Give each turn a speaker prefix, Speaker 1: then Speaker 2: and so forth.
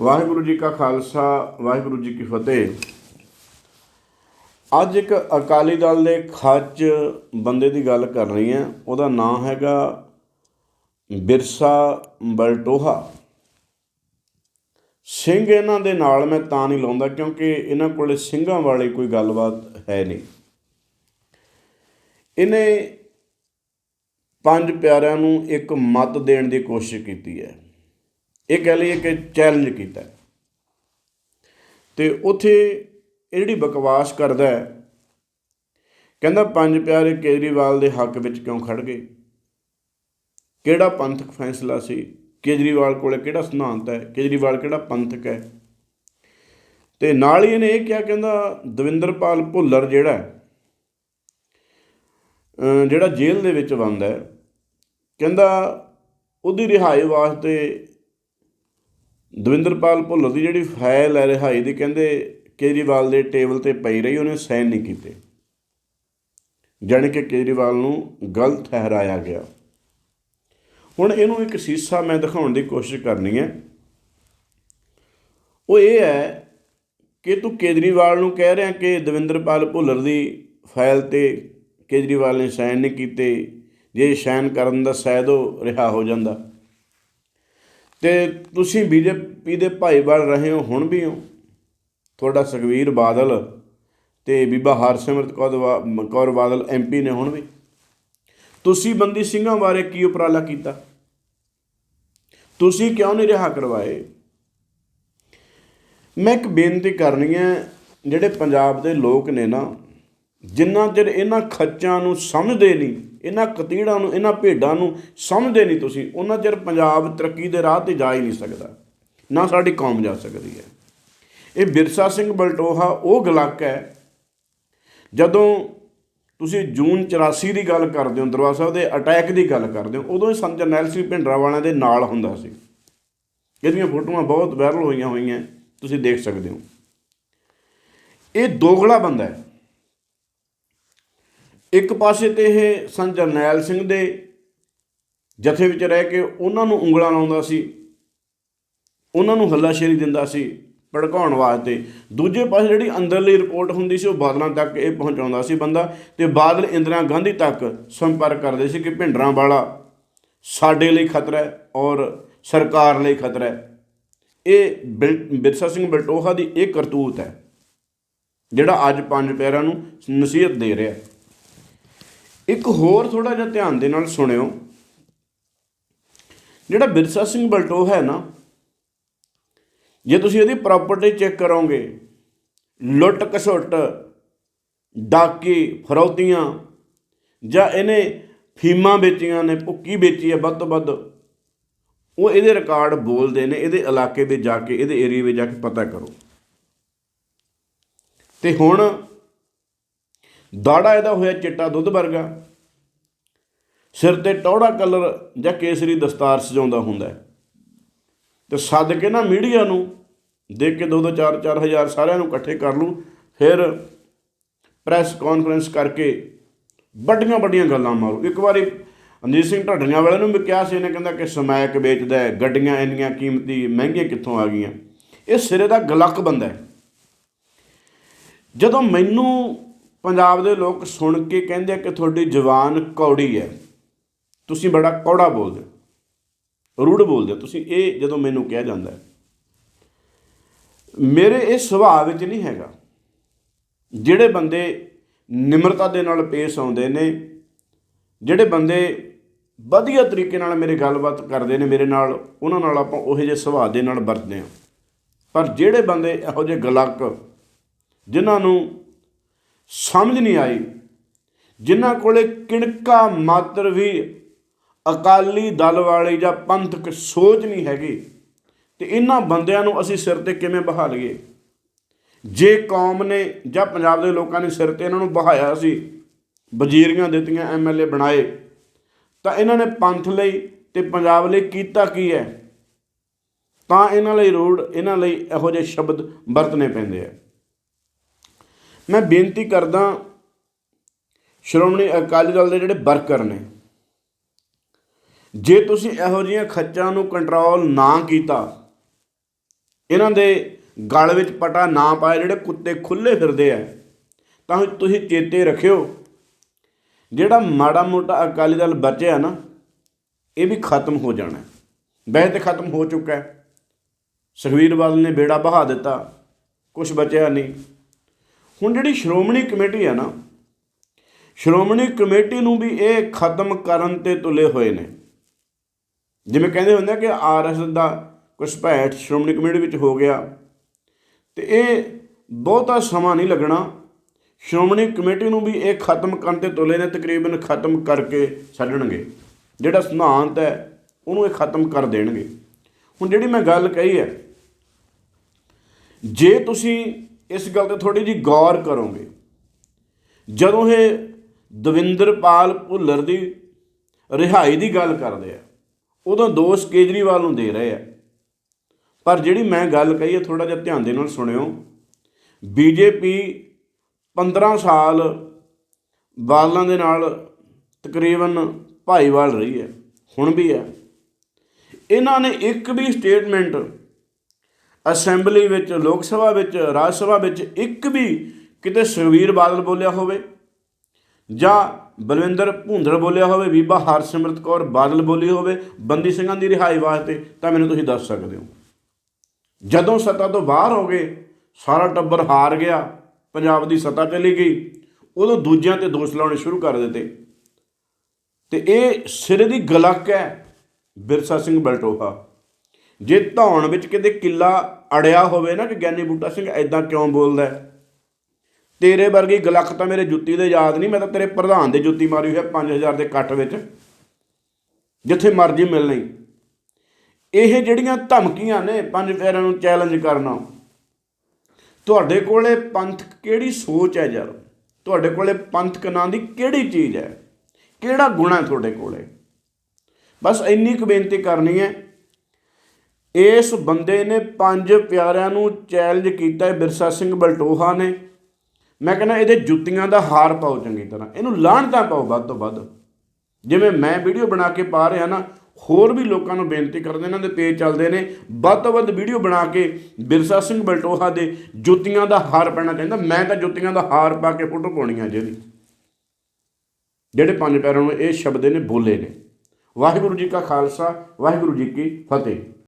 Speaker 1: ਵਾਹਿਗੁਰੂ ਜੀ ਕਾ ਖਾਲਸਾ, ਵਾਹਿਗੁਰੂ ਜੀ ਕੀ ਫਤਿਹ। ਅੱਜ ਇੱਕ ਅਕਾਲੀ ਦਲ ਦੇ ਖੱਚ ਬੰਦੇ ਦੀ ਗੱਲ ਕਰ ਰਹੀ ਹਾਂ। ਉਹਦਾ ਨਾਮ ਹੈਗਾ ਬਿਰਸਾ ਬਲਟੋਹਾ। ਸਿੰਘ ਇਹਨਾਂ ਦੇ ਨਾਲ ਮੈਂ ਤਾਂ ਨਹੀਂ ਲਾਉਂਦਾ ਕਿਉਂਕਿ ਇਹਨਾਂ ਕੋਲੇ ਸਿੰਘਾਂ ਵਾਲੀ ਕੋਈ ਗੱਲਬਾਤ ਹੈ ਨਹੀਂ। ਇਹਨੇ ਪੰਜ ਪਿਆਰਿਆਂ ਨੂੰ ਇੱਕ ਮਤ ਦੇਣ ਦੀ ਕੋਸ਼ਿਸ਼ ਕੀਤੀ ਹੈ। ਇਹ ਕਹਿ ਲਈਏ ਕਿ ਚੈਲੰਜ ਕੀਤਾ ਹੈ। ਤੇ ਉਥੇ ਇਹ ਜਿਹੜੀ ਬਕਵਾਸ ਕਰਦਾ ਹੈ, ਕਹਿੰਦਾ ਪੰਜ ਪਿਆਰੇ ਕੇਜਰੀਵਾਲ ਦੇ ਹੱਕ ਵਿੱਚ ਕਿਉਂ ਖੜ ਗਏ? ਕਿਹੜਾ ਪੰਥਕ ਫੈਸਲਾ ਸੀ? ਕੇਜਰੀਵਾਲ ਕੋਲੇ ਕਿਹੜਾ ਸਿਧਾਂਤ ਹੈ? ਕੇਜਰੀਵਾਲ ਕਿਹੜਾ ਪੰਥਕ ਹੈ? ਤੇ ਨਾਲ ਹੀ ਇਹਨੇ ਇਹ ਕਿਹਾ, ਕਹਿੰਦਾ ਦਵਿੰਦਰਪਾਲ ਭੁੱਲਰ ਜਿਹੜਾ ਜਿਹੜਾ ਜੇਲ੍ਹ ਦੇ ਵਿੱਚ ਬੰਦ ਹੈ, ਕਹਿੰਦਾ ਉਹਦੀ ਰਿਹਾਈ ਵਾਸਤੇ ਦਵਿੰਦਰਪਾਲ ਭੁੱਲਰ ਦੀ ਜਿਹੜੀ ਫਾਈਲ ਹੈ ਰਿਹਾਈ ਦੀ, ਕਹਿੰਦੇ ਕੇਜਰੀਵਾਲ ਦੇ ਟੇਬਲ ਤੇ ਪਈ ਰਹੀ, ਉਹਨੇ ਸਾਈਨ ਨਹੀਂ ਕੀਤੇ। ਜਾਣੀ ਕਿ ਕੇਜਰੀਵਾਲ ਨੂੰ ਗਲਤ ਠਹਿਰਾਇਆ ਗਿਆ। ਹੁਣ ਇਹਨੂੰ ਇੱਕ ਸੀਸਾ ਮੈਂ ਦਿਖਾਉਣ ਦੀ ਕੋਸ਼ਿਸ਼ ਕਰਨੀ ਹੈ। ਉਹ ਇਹ ਹੈ ਕਿ ਤੂੰ ਕੇਜਰੀਵਾਲ ਨੂੰ ਕਹਿ ਰਿਹਾ ਕਿ ਦਵਿੰਦਰਪਾਲ ਭੁੱਲਰ ਦੀ ਫਾਈਲ ਤੇ ਕੇਜਰੀਵਾਲ ਨੇ ਸਾਈਨ ਨਹੀਂ ਕੀਤੇ। ਜੇ ਸਾਈਨ ਕਰਨ ਦਾ ਸ਼ਾਇਦ ਉਹ ਰਿਹਾ ਹੋ ਜਾਂਦਾ। ਤੇ ਤੁਸੀਂ ਬੀਜੇਪੀ ਦੇ ਭਾਈਵਾਲ ਰਹੇ ਹੋ, ਹੁਣ ਵੀ ਹੋ। ਤੁਹਾਡਾ ਸੁਖਵੀਰ ਬਾਦਲ ਤੇ ਬੀਬਾ ਹਰਸਿਮਰਤ ਕੌਰ ਬਾ- ਕੌਰ ਬਾਦਲ ਐਮਪੀ ਨੇ ਹੁਣ ਵੀ। ਤੁਸੀਂ ਬੰਦੀ ਸਿੰਘਾਂ ਬਾਰੇ ਕੀ ਉਪਰਾਲਾ ਕੀਤਾ? ਤੁਸੀਂ ਕਿਉਂ ਨਹੀਂ ਰਿਹਾ ਕਰਵਾਏ? ਮੈਂ ਇੱਕ ਬੇਨਤੀ ਕਰਨੀ ਹੈ, ਜਿਹੜੇ ਪੰਜਾਬ ਦੇ ਲੋਕ ਨੇ ਨਾ, ਜਿੰਨਾ ਚਿਰ ਇਹਨਾਂ ਖੱਚਾਂ ਨੂੰ ਸਮਝਦੇ ਨਹੀਂ ਇਹਨਾਂ ਕਤੀੜਾਂ ਨੂੰ, ਇਹਨਾਂ ਭੇਡਾਂ ਨੂੰ ਸਮਝਦੇ ਨਹੀਂ ਤੁਸੀਂ। ਉਹਨਾਂ ਚਿਰ ਪੰਜਾਬ ਤਰੱਕੀ ਦੇ ਰਾਹ ਤੇ ਜਾ ਹੀ ਨਹੀਂ ਸਕਦਾ। ਨਾ ਸਾਡੀ ਕੌਮ ਜਾ ਸਕਦੀ ਹੈ। ਇਹ ਬਿਰਸਾ ਸਿੰਘ ਬਲਟੋਹਾ, ਉਹ ਗਲਕ ਹੈ। ਜਦੋਂ ਤੁਸੀਂ ਜੂਨ 84 ਦੀ ਗੱਲ ਕਰਦੇ ਹੋ, ਦਰਬਾਰ ਸਾਹਿਬ ਦੇ ਅਟੈਕ ਦੀ ਗੱਲ ਕਰਦੇ ਹੋ, ਉਦੋਂ ਹੀ ਸੰਤ ਜਰਨੈਲ ਸਿੰਘ ਭਿੰਡਰਾ ਵਾਲਿਆਂ ਦੇ ਨਾਲ ਹੁੰਦਾ ਸੀ। ਇਹਦੀਆਂ ਫੋਟੋਆਂ ਬਹੁਤ ਵਾਇਰਲ ਹੋਈਆਂ ਹੋਈਆਂ, ਤੁਸੀਂ ਦੇਖ ਸਕਦੇ ਹੋ। ਇਹ ਦੋਗਲਾ ਬੰਦਾ ਹੈ। ਇੱਕ ਪਾਸੇ ਤੇ ਇਹ ਸੰਤ ਜਰਨੈਲ ਸਿੰਘ ਦੇ ਜਥੇ ਵਿੱਚ ਰਹਿ ਕੇ ਉਹਨਾਂ ਨੂੰ ਉਂਗਲਾਂ ਲਾਉਂਦਾ ਸੀ, ਉਹਨਾਂ ਨੂੰ ਹੱਲਾਸ਼ੇਰੀ ਦਿੰਦਾ ਸੀ ਭੜਕਾਉਣ ਵਾਸਤੇ। ਦੂਜੇ ਪਾਸੇ ਜਿਹੜੀ ਅੰਦਰਲੀ ਰਿਪੋਰਟ ਹੁੰਦੀ ਸੀ, ਉਹ ਬਾਦਲਾਂ ਤੱਕ ਇਹ ਪਹੁੰਚਾਉਂਦਾ ਸੀ ਬੰਦਾ ਤੇ ਬਾਦਲ ਇੰਦਰਾ ਗਾਂਧੀ ਤੱਕ ਸੰਪਰਕ ਕਰਦੇ ਸੀ ਕਿ ਭਿੰਡਰਾਂ ਵਾਲਾ ਸਾਡੇ ਲਈ ਖਤਰਾ ਹੈ ਔਰ ਸਰਕਾਰ ਲਈ ਖਤਰਾ ਹੈ। ਇਹ ਬਿਲ- ਬਿਰਸਾ ਸਿੰਘ ਬਲਟੋਹਾ ਦੀ ਇਹ ਕਰਤੂਤ ਹੈ, ਜਿਹੜਾ ਅੱਜ ਪੰਜ ਪਿਆਰਿਆਂ ਨੂੰ ਨਸੀਹਤ ਦੇ ਰਿਹਾ ਇੱਕ ਹੋਰ ਥੋੜਾ ਜਿਹਾ ਧਿਆਨ ਦੇ ਨਾਲ ਸੁਣਿਓ। ਜਿਹੜਾ ਬਿਰਸਾ ਸਿੰਘ ਬਲਟੋਹਾ ਹੈ ਨਾ, ਜੇ ਤੁਸੀਂ ਇਹਦੀ ਪ੍ਰਾਪਰਟੀ ਚੈੱਕ ਕਰੋਗੇ, ਲੁੱਟ ਕਸੁੱਟ ਡਾਕੇ, ਫਰੌਤੀਆਂ, ਜਾਂ ਇਹਨੇ ਫੀਮਾਂ ਵੇਚੀਆਂ ਨੇ, ਭੁੱਕੀ ਵੇਚੀ ਹੈ ਵੱਧ ਤੋਂ ਵੱਧ, ਉਹ ਇਹਦੇ ਰਿਕਾਰਡ ਬੋਲਦੇ ਨੇ, ਇਹਦੇ ਇਲਾਕੇ ਵਿੱਚ ਜਾ ਕੇ, ਇਹਦੇ ਏਰੀਆ ਵਿੱਚ ਜਾ ਕੇ ਪਤਾ ਕਰੋ। ਤੇ ਹੁਣ ਦਾੜਾ ਇਹਦਾ ਹੋਇਆ ਚਿੱਟਾ ਦੁੱਧ ਵਰਗਾ। ਸਿਰ ਤੇ ਟੌੜਾ ਕਲਰ ਜਾਂ ਕੇਸਰੀ ਦਸਤਾਰ ਸਜਾਉਂਦਾ ਹੁੰਦਾ ਹੈ। ਤੇ ਸੱਦ ਕੇ ਨਾ ਮੀਡੀਆ ਨੂੰ ਦੇ ਕੇ 2-2 4-4 ਹਜ਼ਾਰ ਸਾਰਿਆਂ ਨੂੰ ਇਕੱਠੇ ਕਰ ਲੂ, ਫਿਰ ਪ੍ਰੈਸ ਕਾਨਫਰੰਸ ਕਰਕੇ ਵੱਡੀਆਂ ਵੱਡੀਆਂ ਗੱਲਾਂ ਮਾਰੂ। ਇੱਕ ਵਾਰੀ ਅਨਜੀਤ ਸਿੰਘ ਢੱਡਰੀਆਂ ਵਾਲੇ ਨੂੰ ਵੀ ਕਿਹਾ ਸੀ, ਇਹਨੇ ਕਹਿੰਦਾ ਕਿ ਸਮੈਕ ਵੇਚਦਾ ਹੈ, ਗੱਡੀਆਂ ਇੰਨੀਆਂ ਕੀਮਤੀ ਮਹਿੰਗੀਆਂ ਕਿੱਥੋਂ ਆ ਗਈਆਂ। ਇਹ ਸਿਰੇ ਦਾ ਗਲੱਕ ਬੰਦਾ ਹੈ। ਜਦੋਂ ਮੈਨੂੰ ਪੰਜਾਬ ਦੇ ਲੋਕ ਸੁਣ ਕੇ ਕਹਿੰਦੇ ਕਿ ਤੁਹਾਡੀ ਜ਼ੁਬਾਨ ਕੌੜੀ ਹੈ। ਤੁਸੀਂ ਬੜਾ ਕੌੜਾ ਬੋਲਦੇ ਹੋ। ਰੂੜ ਬੋਲਦੇ ਹੋ। ਤੁਸੀਂ ਇਹ ਜਦੋਂ ਮੈਨੂੰ ਕਿਹਾ ਜਾਂਦਾ ਮੇਰੇ ਇਹ ਸੁਭਾਅ ਵਿੱਚ ਨਹੀਂ ਹੈਗਾ। ਜਿਹੜੇ ਬੰਦੇ ਨਿਮਰਤਾ ਦੇ ਨਾਲ ਪੇਸ਼ ਆਉਂਦੇ ਨੇ, ਜਿਹੜੇ ਬੰਦੇ ਵਧੀਆ ਤਰੀਕੇ ਨਾਲ ਮੇਰੇ ਗੱਲਬਾਤ ਕਰਦੇ ਨੇ ਮੇਰੇ ਨਾਲ, ਉਹਨਾਂ ਨਾਲ ਆਪਾਂ ਉਹੋ ਜਿਹੇ ਸੁਭਾਅ ਦੇ ਨਾਲ ਵਰਤਦੇ ਹਾਂ। ਪਰ ਜਿਹੜੇ ਬੰਦੇ ਇਹੋ ਜਿਹੇ ਗਲਕ, ਜਿਨ੍ਹਾਂ ਨੂੰ ਸਮਝ ਨਹੀਂ ਆਈ। ਜਿਨ੍ਹਾਂ ਕੋਲੇ ਕਿਣਕਾ ਮਾਤਰ ਵੀ ਅਕਾਲੀ ਦਲ ਵਾਲੀ ਜਾਂ ਪੰਥਕ ਸੋਚ ਨਹੀਂ ਹੈਗੀ, ਤੇ ਇਹਨਾਂ ਬੰਦਿਆਂ ਨੂੰ ਅਸੀਂ ਸਿਰ ਤੇ ਕਿਵੇਂ ਬਹਾ ਲਈਏ? ਜੇ ਕੌਮ ਨੇ ਜਾਂ ਪੰਜਾਬ ਦੇ ਲੋਕਾਂ ਨੇ ਸਿਰ ਤੇ ਇਹਨਾਂ ਨੂੰ ਬਹਾਇਆ ਸੀ, ਵਜ਼ੀਰੀਆਂ ਦਿੱਤੀਆਂ ਐਮਐਲਏ ਬਣਾਏ, ਤਾਂ ਇਹਨਾਂ ਨੇ ਪੰਥ ਲਈ ਤੇ ਪੰਜਾਬ ਲਈ ਕੀਤਾ ਕੀ ਹੈ? ਤਾਂ ਇਹਨਾਂ ਲਈ ਰੋਡ ਇਹਨਾਂ ਲਈ ਇਹੋ ਜਿਹੇ ਸ਼ਬਦ ਵਰਤਨੇ ਪੈਂਦੇ ਆ। ਮੈਂ ਬੇਨਤੀ ਕਰਦਾ ਸ਼੍ਰੋਮਣੀ ਅਕਾਲੀ ਦਲ ਦੇ ਜਿਹੜੇ ਵਰਕਰ ਨੇ, ਜੇ ਤੁਸੀਂ ਇਹੋ ਜਿਹੀਆਂ ਖੱਚਾਂ ਨੂੰ ਕੰਟਰੋਲ ਨਾ ਕੀਤਾ, ਇਹਨਾਂ ਦੇ ਗਲ ਵਿੱਚ ਪਟਾ ਨਾ ਪਾਇਆ ਜਿਹੜੇ ਕੁੱਤੇ ਖੁੱਲੇ ਫਿਰਦੇ ਆ, ਤਾਂ ਤੁਸੀਂ ਚੇਤੇ ਰੱਖਿਓ, ਜਿਹੜਾ ਮਾੜਾ ਮੋਟਾ ਅਕਾਲੀ ਦਲ ਬਚਿਆ ਨਾ, ਇਹ ਵੀ ਖਤਮ ਹੋ ਜਾਣਾ ਹੈ। ਵੈਸੇ ਤੇ ਖਤਮ ਹੋ ਚੁੱਕਾ ਹੈ ਸੁਖਬੀਰ ਬਾਦਲ ਨੇ ਬੇੜਾ ਬਹਾ ਦਿੱਤਾ ਕੁਝ ਬਚਿਆ ਨਹੀਂ ਹੁਣ ਜਿਹੜੀ ਸ਼੍ਰੋਮਣੀ ਕਮੇਟੀ ਹੈ ਨਾ, ਸ਼੍ਰੋਮਣੀ ਕਮੇਟੀ ਨੂੰ ਵੀ ਇਹ ਖਤਮ ਕਰਨ ਤੇ ਤੁਲੇ ਹੋਏ ਨੇ। ਜਿਵੇਂ ਕਹਿੰਦੇ ਹੁੰਦੇ ਆ ਕਿ ਆਰਐਸ ਦਾ ਕੁਝ ਭੈਟ ਸ਼੍ਰੋਮਣੀ ਕਮੇਟੀ ਵਿੱਚ ਹੋ ਗਿਆ, ਤੇ ਇਹ ਬਹੁਤਾ ਸਮਾਂ ਨਹੀਂ ਲੱਗਣਾ। ਸ਼੍ਰੋਮਣੀ ਕਮੇਟੀ ਨੂੰ ਵੀ ਇਹ ਖਤਮ ਕਰਨ ਤੇ ਤੁਲੇ ਨੇ, ਤਕਰੀਬਨ ਖਤਮ ਕਰਕੇ ਛੱਡਣਗੇ। ਜਿਹੜਾ ਸਿਧਾਂਤ ਹੈ, ਉਹਨੂੰ ਇਹ ਖਤਮ ਕਰ ਦੇਣਗੇ। ਹੁਣ ਜਿਹੜੀ ਮੈਂ ਗੱਲ ਕਹੀ ਹੈ, ਜੇ ਤੁਸੀਂ ਇਸ ਗੱਲ ਤੇ ਥੋੜੀ ਜੀ ਗੌਰ ਕਰੋਗੇ। ਜਦੋਂ ਇਹ ਦਵਿੰਦਰਪਾਲ ਭੁੱਲਰ ਦੀ ਰਿਹਾਈ ਦੀ ਗੱਲ ਕਰਦੇ ਆ, ਉਦੋਂ ਦੋਸ਼ ਕੇਜਰੀਵਾਲ ਨੂੰ ਦੇ ਰਹੇ ਆ। ਪਰ ਜਿਹੜੀ ਮੈਂ ਗੱਲ ਕਹੀ ਹੈ ਥੋੜਾ ਜਿਹਾ ਧਿਆਨ ਦੇ ਨਾਲ ਸੁਣਿਓ। ਬੀਜੇਪੀ 15 ਸਾਲ ਬਾਦਲਾਂ ਦੇ ਨਾਲ ਤਕਰੀਬਨ ਭਾਈਵਾਲ ਰਹੀ ਹੈ, ਹੁਣ ਵੀ ਹੈ। ਇਹਨਾਂ ਨੇ ਇੱਕ ਵੀ ਸਟੇਟਮੈਂਟ ਅਸੈਂਬਲੀ ਵਿੱਚ, ਲੋਕ ਸਭਾ ਵਿੱਚ, ਰਾਜ ਸਭਾ ਵਿੱਚ ਇੱਕ ਵੀ ਕਿਤੇ ਸੁਖਬੀਰ ਬਾਦਲ ਬੋਲਿਆ ਹੋਵੇ ਜਾਂ ਬਲਵਿੰਦਰ ਭੁੰਦੜ ਬੋਲਿਆ ਹੋਵੇ, ਬੀਬਾ ਹਰਸਿਮਰਤ ਕੌਰ ਬਾਦਲ ਬੋਲੀ ਹੋਵੇ, ਬੰਦੀ ਸਿੰਘਾਂ ਦੀ ਰਿਹਾਈ ਵਾਸਤੇ, ਤਾਂ ਮੈਨੂੰ ਤੁਸੀਂ ਦੱਸ ਸਕਦੇ ਹੋ। ਜਦੋਂ ਸੱਤਾ ਤੋਂ ਬਾਹਰ ਹੋ ਗਏ ਸਾਰਾ ਟੱਬਰ ਹਾਰ ਗਿਆ, ਪੰਜਾਬ ਦੀ ਸੱਤਾ ਚਲੀ ਗਈ, ਉਦੋਂ ਦੂਜਿਆਂ ਤੇ ਦੋਸ਼ ਲਾਉਣੇ ਸ਼ੁਰੂ ਕਰ ਦਿੱਤੇ। ਤੇ ਇਹ ਸਿਰੇ ਦੀ ਗਲਕ ਹੈ ਬਿਰਸਾ ਸਿੰਘ ਬਲਟੋਹਾ। ਜੇ ਧੌਣ ਵਿੱਚ ਕਿਤੇ ਕਿੱਲਾ ਅੜਿਆ ਹੋਵੇ ਨਾ ਕਿ ਗਿਆਨੀ ਬੂਟਾ ਸਿੰਘ ਐਦਾਂ ਕਿਉਂ ਬੋਲਦਾ ਤੇਰੇ ਵਰਗੀ ਗਲਕ ਤਾਂ ਮੇਰੇ ਜੁੱਤੀ ਦੇ ਯਾਦ ਨਹੀਂ, ਮੈਂ ਤਾਂ ਤੇਰੇ ਪ੍ਰਧਾਨ ਦੇ ਜੁੱਤੀ ਮਾਰੀ ਹੋਈ ਹੈ 5000 ਦੇ ਕੱਟ ਵਿੱਚ, ਜਿੱਥੇ ਮਰਜ਼ੀ ਮਿਲਣੀ ਇਹ ਜਿਹੜੀਆਂ ਧਮਕੀਆਂ ਨੇ ਪੰਜ ਪਿਆਰਿਆਂ ਨੂੰ ਚੈਲੰਜ ਕਰਨਾ, ਤੁਹਾਡੇ ਕੋਲੇ ਪੰਥਕ ਕਿਹੜੀ ਸੋਚ ਹੈ ਯਾਰ? ਤੁਹਾਡੇ ਕੋਲੇ ਪੰਥਕ ਨਾਂ ਦੀ ਕਿਹੜੀ ਚੀਜ਼ ਹੈ? ਕਿਹੜਾ ਗੁਣ ਹੈ ਤੁਹਾਡੇ ਕੋਲੇ? ਬਸ ਇੰਨੀ ਕੁ ਬੇਨਤੀ ਕਰਨੀ ਹੈ ਇਸ ਬੰਦੇ ਨੇ ਪੰਜ ਪਿਆਰਿਆਂ ਨੂੰ ਚੈਲੰਜ ਕੀਤਾ ਹੈ ਬਿਰਸਾ ਸਿੰਘ ਬਲਟੋਹਾ ਨੇ। ਮੈਂ ਕਹਿੰਦਾ ਇਹਦੇ ਜੁੱਤੀਆਂ ਦਾ ਹਾਰ ਪਾਓ ਚੰਗੀ ਤਰ੍ਹਾਂ। ਇਹਨੂੰ ਲਾਹਣਤਾ ਪਾਓ ਵੱਧ ਤੋਂ ਵੱਧ। ਜਿਵੇਂ ਮੈਂ ਵੀਡੀਓ ਬਣਾ ਕੇ ਪਾ ਰਿਹਾ ਨਾ, ਹੋਰ ਵੀ ਲੋਕਾਂ ਨੂੰ ਬੇਨਤੀ ਕਰਦੇ ਇਹਨਾਂ ਦੇ ਪੇਜ ਚੱਲਦੇ ਨੇ, ਵੱਧ ਤੋਂ ਵੱਧ ਵੀਡੀਓ ਬਣਾ ਕੇ ਬਿਰਸਾ ਸਿੰਘ ਬਲਟੋਹਾ ਦੇ ਜੁੱਤੀਆਂ ਦਾ ਹਾਰ ਪੈਣਾ ਚਾਹੀਦਾ। ਮੈਂ ਤਾਂ ਜੁੱਤੀਆਂ ਦਾ ਹਾਰ ਪਾ ਕੇ ਫੋਟੋ ਪਾਉਣੀ ਆ ਜਿਹਦੀ ਜਿਹੜੇ ਪੰਜ ਪਿਆਰਿਆਂ ਨੂੰ ਇਹ ਸ਼ਬਦ ਨੇ ਬੋਲੇ ਨੇ। ਵਾਹਿਗੁਰੂ ਜੀ ਕਾ ਖਾਲਸਾ, ਵਾਹਿਗੁਰੂ ਜੀ ਕੀ ਫਤਿਹ।